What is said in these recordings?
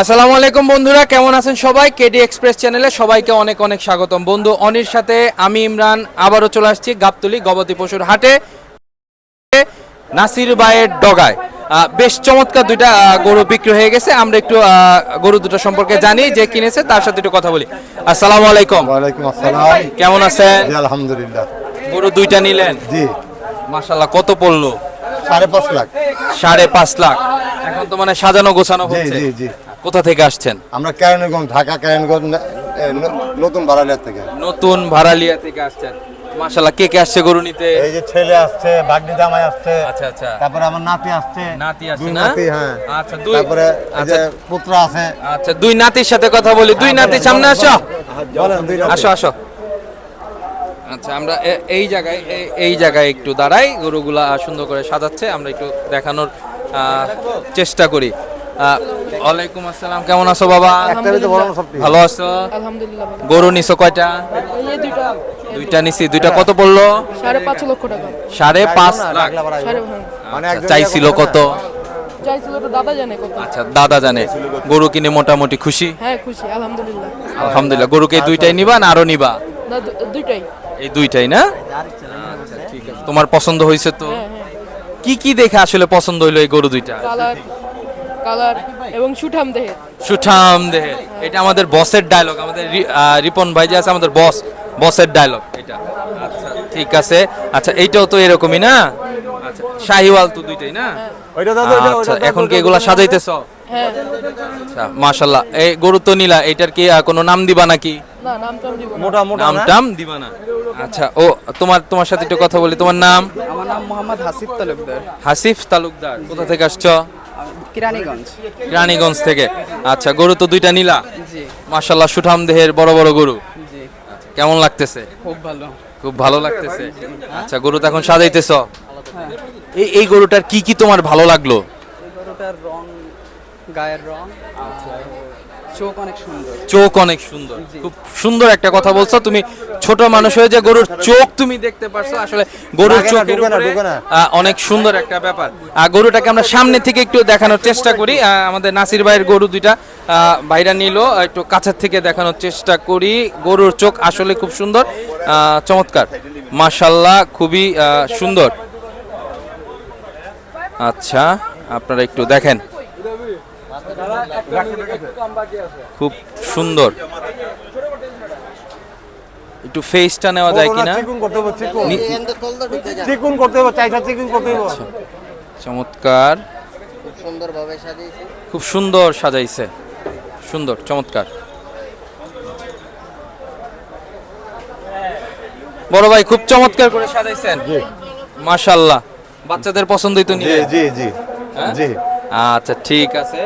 আসসালামু আলাইকুম বন্ধুরা কেমন আছেন সবাই? কেডি এক্সপ্রেস চ্যানেলে সবাইকে অনেক অনেক স্বাগতম। বন্ধু অনির সাথে আমি ইমরান আবারও চলে আসছি গাবতলি গবাদি পশুর হাটে নাসির ভাইয়ের ডগায়। বেশ চমৎকার দুইটা গরু বিক্রি হয়ে গেছে। আমরা একটু গরু দুটো সম্পর্কে জানি যে কিনেছে তার সাথে একটু কথা বলি। আসসালামু আলাইকুম। ওয়ালাইকুম আসসালাম। কেমন আছেন? জি আলহামদুলিল্লাহ। গরু দুইটা নিলেন? জি। মাশাল্লাহ কত পড়ল? সাড়ে পাঁচ লাখ। সাড়ে পাঁচ লাখ। এখন তো মানে সাজানো গোছানো হচ্ছে। জি জি। কোথা থেকে আসছেন? আমরা কেরানীগঞ্জ ঢাকা কেরানীগঞ্জ নতুন বাড়ালিয়া থেকে। নতুন ভাড়ালিয়া থেকে আসছেন। মাশাল্লাহ কে কে আসছে গরু নিতে? এই যে ছেলে আসছে বাগনি জামাই আসছে আচ্ছা আচ্ছা। তারপরে আমার নাতি আসছে। নাতি আসছে না? নাতি হ্যাঁ। আচ্ছা, দুই- তারপরে এই যে আচ্ছা। পুত্র আছে। আচ্ছা দুই নাতির সাথে কথা বলি। দুই নাতি সামনে আসো। আসো আসো। আচ্ছা আমরা এই জায়গায় এই জায়গায় একটু দাঁড়াই। গরুগুলা সুন্দর করে সাজাচ্ছে। আমরা একটু দেখানোর আহ, চেষ্টা করি। ওয়ালাইকুম আসসালাম কেমন আছো বাবা? ভালো আছো? গরু নিছো কয়টা? দুইটা। নিছি দুইটা কত পড়ল? সাড়ে পাঁচ লক্ষ টাকা। সাড়ে পাঁচ লাখ। মানে আচ্ছা, চাইছিল কত? দাদা জানে আচ্ছা দাদা জানে। গরু কিনে মোটামুটি খুশি? হ্যাঁ খুশি আলহামদুলিল্লাহ। আলহামদুলিল্লাহ গরুকে দুইটাই নিবা না আরও নিবা? দুইটাই। এই দুইটাই না? আচ্ছা, ঠিক আছে। তোমার পছন্দ হয়েছে তো? হ্যাঁ হ্যাঁ। কি কি দেখে আসলে পছন্দ হইল এই গরু দুইটা? কালার এবং সুঠাম দেহে সুঠাম দেহে এটা আমাদের বসের ডায়লগ আমাদের রিপন ভাই যে আছে আমাদের বস বসের ডায়লগ এটা। আচ্ছা ঠিক আছে। আচ্ছা এইটাও তো এরকমই না? আচ্ছা শাহিওয়াল তো দুইটাই না? আচ্ছা এখন কি এগুলা সাজাইতেছ? হ্যাঁ। আচ্ছা মাশাল্লাহ এই গরু তো নিলা এটার কি কোনো নাম দিবা নাকি? না নাম টাম দিব না। মোটা মোটা নাম টাম দিবা না? আচ্ছা ও তোমার তোমার সাথে একটু কথা বলি। তোমার নাম? আমার নাম মোহাম্মদ হাসিফ তালুকদার। হাসিফ তালুকদার কোথা থেকে আসছো? কিরানীগঞ্জ। রানীগঞ্জ থেকে। আচ্ছা গরু তো দুইটা নিলা? জি। মাশাল্লাহ সুঠাম দেহের বড় বড় গরু। জি। কেমন লাগতেছে? খুব ভালো। খুব ভালো লাগতেছে। আচ্ছা গরু তো এখন সাজাইতেছ? এই এই গরুটার কি কি তোমার ভালো লাগল? গরুটার রং গায়ের রং চোখ অনেক সুন্দর। চোখ অনেক সুন্দর। খুব সুন্দর একটা কথা বলছো। তুমি ছোট মানুষ হয়ে যে গরুর চোখ তুমি দেখতে পারছ আসলে গরুর চোখের উপরে। আহ, অনেক সুন্দর একটা ব্যাপার। আর গরুটাকে আমরা সামনে থেকে একটু দেখানোর চেষ্টা করি। আমাদের নাসির ভাইয়ের গরু দুইটা ভাইরা নিল একটু কাছের থেকে দেখানোর চেষ্টা করি। গরুর চোখ আসলে খুব সুন্দর আহ, চমৎকার। মাশাল্লাহ খুবই আহ, সুন্দর। আচ্ছা আপনারা একটু দেখেন। খুব সুন্দর। একটু ফেসটা নেওয়া যায় কিনা? চিকুন করতে হবে চিকুন করতে হবে চাইটা চিকুন করতে হবে। চমৎকার। সুন্দরভাবে সাজিয়েছে। খুব সুন্দর সাজাইছে। সুন্দর চমৎকার। বড় ভাই খুব চমৎকার করে সাজাইছেন। মাশাল্লাহ বাচ্চাদের পছন্দই তো নিয়ে। জি জি হ্যাঁ? জি। আচ্ছা ঠিক আছে।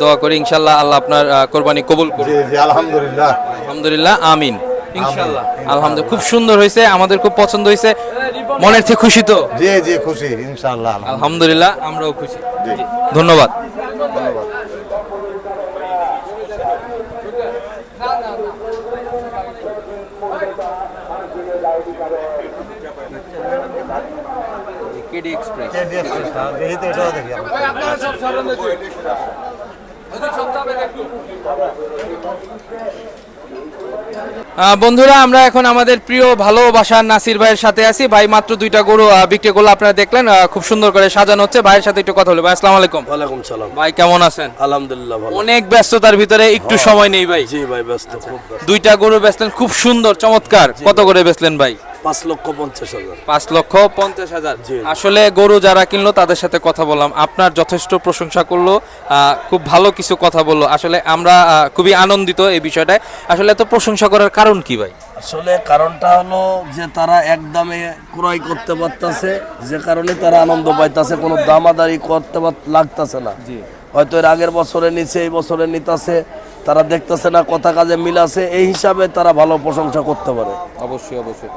দোয়া করি ইনশাল্লাহ আল্লাহ আপনার কোরবানি কবুল জি জি আলহামদুলিল্লাহ। আলহামদুলিল্লাহ আমিন। ইনশাল্লাহ আলহামদুলিল্লাহ খুব সুন্দর হয়েছে আমাদের খুব পছন্দ হয়েছে। মনের থেকে খুশি তো? জি জি খুশি ইনশাআল্লাহ আলহামদুলিল্লাহ। আমরাও খুশি। ধন্যবাদ। KD express. এই তো এটাও দেখি আমরা। আহ, বন্ধুরা আমরা এখন আমাদের প্রিয় ভালোবাসার নাসির ভাইয়ের সাথে আছি। ভাই মাত্র দুইটা গরু বিক্রি করল আপনারা দেখলেন খুব সুন্দর করে সাজানো হচ্ছে। ভাইয়ের সাথে একটু কথা হলো ভাই আসসালামু আলাইকুম। ওয়ালাইকুম সালাম। ভাই কেমন আছেন? আলহামদুলিল্লাহ ভালো। অনেক ব্যস্ততার ভিতরে একটু সময় নেই ভাই। জি ভাই ব্যস্ত। খুব। দুইটা গরু বেচলেন খুব সুন্দর চমৎকার। কত করে বেচলেন ভাই? পাঁচ লক্ষ পঞ্চাশ হাজার। পাঁচ লক্ষ পঞ্চাশ হাজার। আসলে গরু যারা কিনলো তাদের সাথে কথা বললাম। আপনার যথেষ্ট প্রশংসা করল খুব ভালো কিছু কথা বলল। আসলে আমরা খুবই আনন্দিত এই বিষয়টায়। আসলে এত প্রশংসা করার কারণ কি ভাই? আসলে কারণটা হলো যে তারা একদমে ক্রয় করতে পারতাছে যে কারণে তারা আনন্দ পাইতাছে কোনো দামাদারি করতে লাগতাছে না। হয়তো এর আগের বছরে নিচে এই বছরে নিতাছে। তারা দেখতেছে না কথা কাজে মিল আছে এই হিসাবে তারা ভালো প্রশংসা করতে পারে। অবশ্যই অবশ্যই।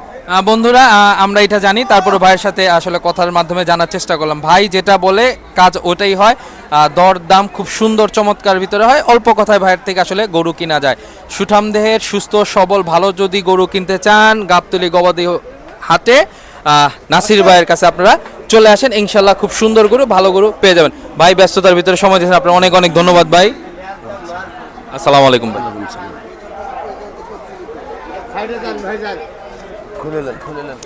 বন্ধুরা আমরা এটা জানি তারপরে ভাইয়ের সাথে আসলে কথার মাধ্যমে জানার চেষ্টা করলাম। ভাই যেটা বলে কাজ ওটাই হয় আহ, দর দাম খুব সুন্দর চমৎকার ভিতরে হয় অল্প কথায় ভাইয়ের থেকে আসলে গরু কিনা যায়। সুঠাম দেহের সুস্থ সবল ভালো যদি গরু কিনতে চান গাবতলি গবাদি হাটে নাসির ভাইয়ের কাছে আপনারা চলে আসেন। ইনশাল্লাহ খুব সুন্দর গরু ভালো গরু পেয়ে যাবেন। ভাই ব্যস্ততার ভিতরে সময় দিয়েছেন আপনার অনেক অনেক ধন্যবাদ ভাই। আসসালামু আলাইকুম ভাই। খুলে নেন খুলে নেন